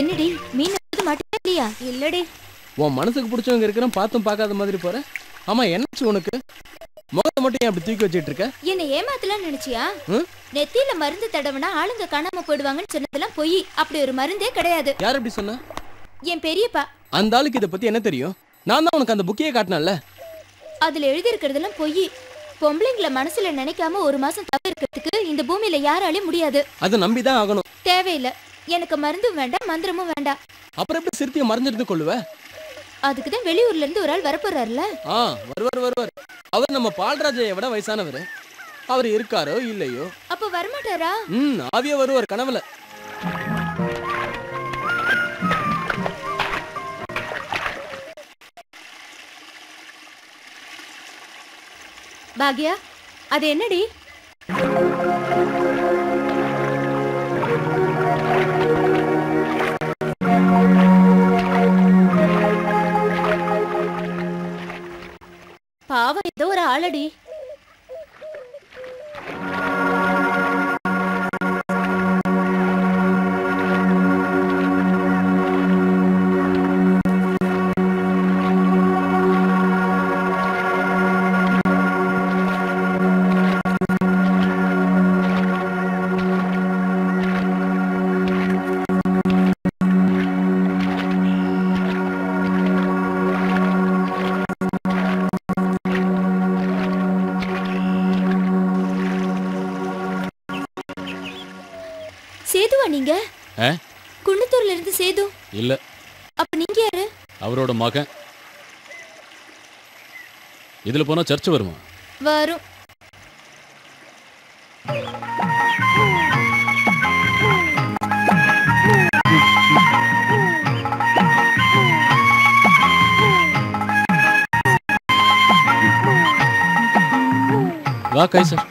என்னடி மீன் மாட்டே இல்லையா இல்லடி. உன் மனசுக்கு பிடிச்சவங்க இருக்கிறோம் பார்த்தும் பார்க்காத மாதிரி போற. ஆமா என்னாச்சு உனக்கு? முகத்தை மட்டும் அப்படி தூக்கி வச்சிட்டு இருக்க என்ன ஏமாத்தலாம் நினைச்சியா? நெத்தியில மருந்து தடவுனா ஆளுங்க காணாம போயிடுவாங்கன்னு சொன்னதெல்லாம் பொய். அப்படி ஒரு மருந்தே கிடையாது. யார் அப்படி சொன்னா? என் பெரியப்பா. அந்த ஆளுக்கு இதை பத்தி என்ன தெரியும்? நான் தான் உனக்கு அந்த புக்கையே காட்டினேன்ல. அதுல எழுதி இருக்கிறதெல்லாம் பொய். பொம்பளைங்கள மனசுல நினைக்காம ஒரு மாசம் தவிர இருக்கிறதுக்கு இந்த பூமியில யாராலையும் முடியாது. அதை நம்பி தான் ஆகணும். தேவையில்லை. எனக்கு மருந்தும் வேண்டாம் மந்திரமும் வேண்டாம். அப்புறம் எப்படி சிறுத்தையை மறைஞ்சிருந்து கொள்ளுவ? அதுக்கு தான் வெளியூர்ல இருந்து ஒரு ஆள் வரப்போறாருல ஆ வருவார் வருவார். அவர் நம்ம பால்ராஜையை விட வயசானவர். அவர் இருக்காரோ இல்லையோ? அப்ப வரமாட்டாரா? ம் ஆவியா வருவார் கனவுல. பாக்யா அது என்னடி? காலடி சேதுவா நீங்க? குன்னத்தூர்ல இருந்து சேது. இல்ல. அப்ப நீங்க யாரு? அவரோட மகன். இதுல போனா சர்ச் வருமா? வரும். வா கைசர்